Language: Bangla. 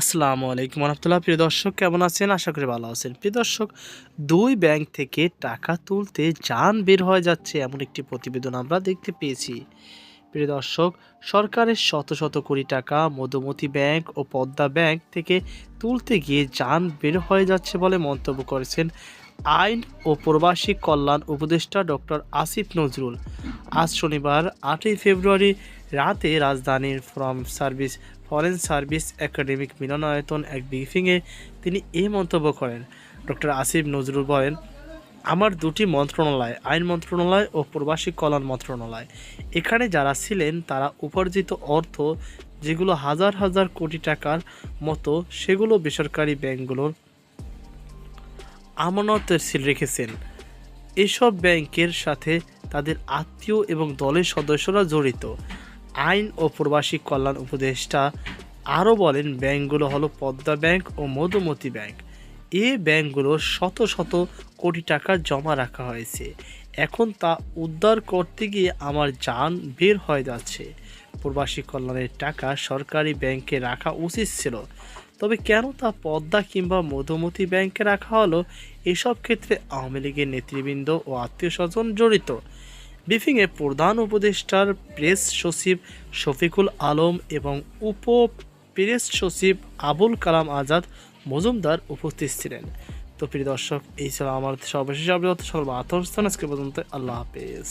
আসসালামু আলাইকুম রহমতুল্লাহ প্রিয় দর্শক, কেমন আছেন? আশা করি ভালো আছেন। প্রিয় দর্শক, দুই ব্যাংক থেকে টাকা তুলতে যান বের হয়ে যাচ্ছে এমন একটি প্রতিবেদন আমরা দেখতে পেয়েছি। প্রিয় দর্শক, সরকারের শত শত কোটি টাকা মধুমতি ব্যাংক ও পদ্মা ব্যাংক থেকে তুলতে গিয়ে যান বের হয়ে যাচ্ছে বলে মন্তব্য করেছেন আইন ও প্রবাসী কল্যাণ উপদেষ্টা ডক্টর আসিফ নজরুল। আজ শনিবার, আটই ফেব্রুয়ারি রাতে রাজধানীর from service, foreign service academic মিলনায়তন এক ব্রিফিংয়ে তিনি এই মন্তব্য করেন। ডক্টর আসিফ নজরুল বলেন, আমার দুটি মন্ত্রণালয়, আইন মন্ত্রণালয় ও প্রবাসী কল্যাণ মন্ত্রণালয়। এখানে যারা ছিলেন, তারা উপার্জিত অর্থ, যেগুলো হাজার হাজার কোটি টাকার মতো, সেগুলো বেসরকারি ব্যাংকগুলোর আমানতের সিল রেখেছেন। এসব ব্যাংকের সাথে তাদের আত্মীয় এবং দলের সদস্যরা জড়িত। আইন ও প্রবাসী কল্যাণ উপদেষ্টা আরও বলেন, ব্যাংকগুলো হলো পদ্মা ব্যাংক ও মধুমতি ব্যাংক। এ ব্যাংকগুলো শত শত কোটি টাকা জমা রাখা হয়েছে। এখন তা উদ্ধার করতে গিয়ে আমার যান বের হয়ে যাচ্ছে। প্রবাসী কল্যাণের টাকা সরকারি ব্যাংকে রাখা উচিত ছিল। তবে কেন তা পদ্মা কিংবা মধুমতি ব্যাংকে রাখা হলো? এসব ক্ষেত্রে আওয়ামী লীগের নেতৃবৃন্দ ও আত্মীয় স্বজন জড়িত। ব্রিফিংয়ে প্রধান উপদেষ্টার প্রেস সচিব শফিকুল আলম এবং উপ প্রেস সচিব আবুল কালাম আজাদ মজুমদার উপস্থিত ছিলেন। তো প্রিয় দর্শক, এই ছিল আমার সর্বশেষ আপডেট। সর্ব আতর আজকে পর্যন্ত। আল্লাহ হাফেজ।